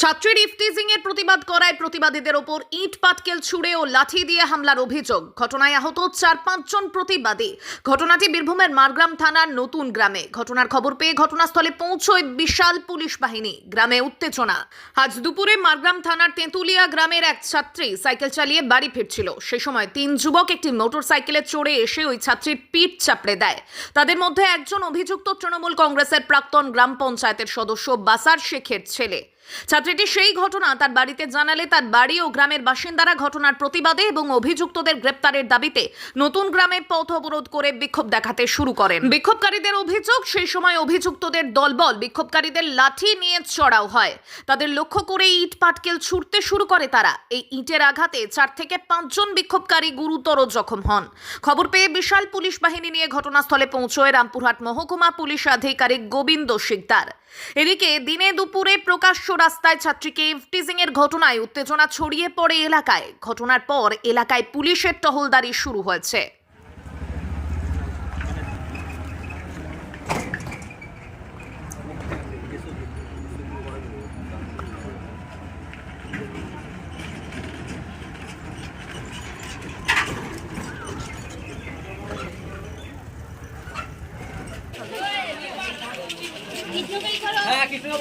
ছাত্রীর ইফটিজিং এর প্রতিবাদ করায় প্রতিবাদীদের ওপর ইট, পাটকেল ছুড়ে ও লাঠি দিয়ে হামলার অভিযোগ। ঘটনায় আহত চার, পাঁচজন প্রতিবাদী। ঘটনাটি বীরভূমের মারগ্রাম থানার নতুন গ্রামে। ঘটনার খবর পেয়ে ঘটনাস্থলে পৌঁছয় বিশাল পুলিশ বাহিনী। গ্রামে উত্তেজনা। আজ দুপুরে মারগ্রাম থানার তেঁতুলিয়া গ্রামের এক ছাত্রী সাইকেল চালিয়ে বাড়ি ফিরছিল। সে সময় তিন যুবক একটি মোটর সাইকেলে চড়ে এসে ওই ছাত্রীর পিঠ চাপড়ে দেয়। তাদের মধ্যে একজন অভিযুক্ত তৃণমূল কংগ্রেসের প্রাক্তন গ্রাম পঞ্চায়েতের সদস্য বাসার শেখের ছেলে। ছাত্রীটি সেই ঘটনা তার বাড়িতে জানালে তার বাড়ি ও গ্রামের বাসিন্দারা ঘটনার প্রতিবাদে এবং অভিযুক্তদের গ্রেপ্তারের দাবিতে নতুন গ্রামে পথ অবরোধ করে বিক্ষোভ দেখাতে শুরু করেন। বিক্ষোভকারীদের অভিযোগ, সেই সময় অভিযুক্তদের দলবল বিক্ষোভকারীদের লাঠি নিয়ে চড়াও হয়। তাদের লক্ষ্য করে ইট পাটকেল ছুটতে শুরু করে তারা। এই ইটের আঘাতে চার থেকে পাঁচজন বিক্ষোভকারী গুরুতর জখম হন। খবর পেয়ে বিশাল পুলিশ বাহিনী নিয়ে ঘটনাস্থলে পৌঁছয় রামপুরহাট মহকুমা পুলিশ আধিকারিক গোবিন্দ শিকদার। এদিকে দিনে দুপুরে প্রকাশ্য রাস্তায় ছাত্রীকে ইফটিজিং এর ঘটনায় উত্তেজনা ছড়িয়ে পড়ে এলাকায়। ঘটনার পর এলাকায় পুলিশের টহলদারি শুরু হয়েছে হ্যাঁ কৃষ্ণনগরে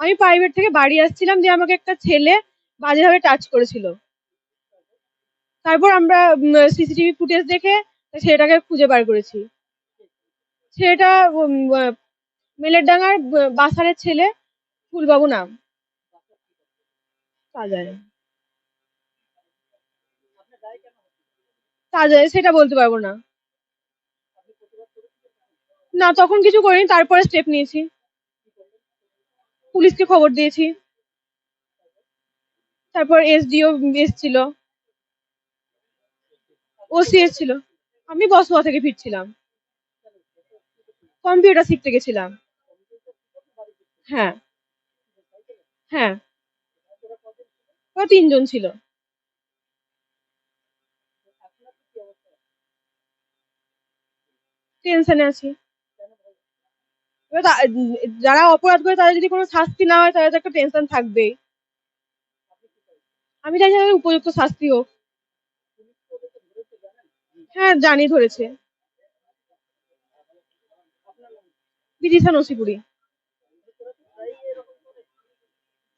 আমি প্রাইভেট থেকে বাড়ি আসছিলাম যে আমাকে একটা ছেলে বাজেভাবে টাচ করেছিল। তারপর আমরা সিসিটিভি ফুটেজ দেখে ছেলেটাকে খুঁজে বার করেছি। ছেলেটা মেলের ডাঙার বাসারের ছেলে ফুলবাবু নাম। তা যায় না। তা যায় সেটা বলতে পারব না। না, তখন কিছু করিনি, তারপরে স্টেপ নিয়েছি। পুলিশকে খবর দিয়েছি। তারপর এসডিও এসছিল ওসি এসছিল আমি বসুয়া থেকে ফিরছিলাম। কম্পিউটার শিখতে গেছিলাম। হ্যাঁ। হ্যাঁ। ওরা তিনজন ছিল? টেনশনে আছি। যারা অপরাধ করে তাদের যদি কোনো শাস্তি না হয়, তাহলে তো একটা টেনশন থাকবেই। আমি চাই তাদের উপযুক্ত শাস্তি হোক। হ্যাঁ জানি ধরেছে। বিদিশা নসিপুরি।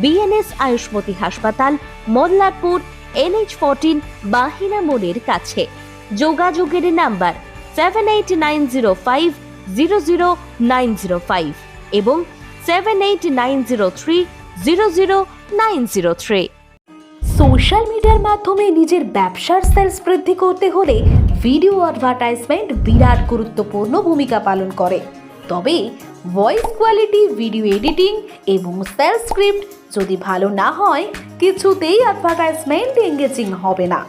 বিএনএস আয়ুষ্মতি হাসপাতাল মল্লারপুর এনএইচ ফোরটিন বাহিনা মোড়ের কাছে যোগাযোগের number seven eight nine zero five zero zero nine zero five এবং seven eight nine zero three zero zero nine zero three social মিডিয়ার মাধ্যমে নিজের ব্যবসার সেলস বৃদ্ধি করতে হলে ভিডিও অ্যাডভার্টাইজমেন্ট বিরাট গুরুত্বপূর্ণ ভূমিকা পালন করে। তবে ভয়েস কোয়ালিটি ভিডিও এডিটিং এবং সেলস স্ক্রিপ্ট যদি ভালো না হয়, কিছুতেই অ্যাডভার্টাইজমেন্ট এঙ্গেজিং হবে না।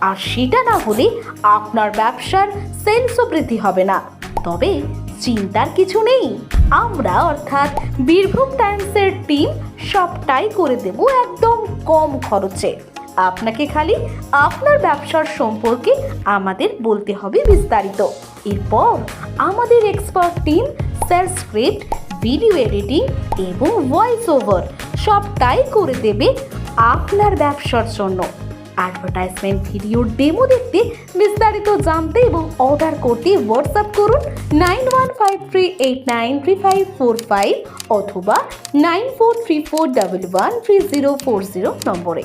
আর সেটা না হলে আপনার ব্যবসার সেলসও বৃদ্ধি হবে না। তবে চিন্তার কিছু নেই। আমরা অর্থাৎ বীরভূম টাইমসের টিম সবটাই করে দেব একদম কম খরচে। আপনাকে খালি আপনার ব্যবসার সম্পর্কে আমাদের বলতে হবে বিস্তারিত। এরপর আমাদের expert team sales script video editing এবং ভয়েস ওভার সবটাই করে দেবে আপনার ব্যবসার জন্য। অ্যাডভার্টাইজমেন্ট ভিডিওর ডেমো দেখতে বিস্তারিত জানতে এবং অর্ডার করতে হোয়াটসঅ্যাপ করুন nine one five three eight nine three five four five অথবা nine four three four double one three zero four zero নম্বরে।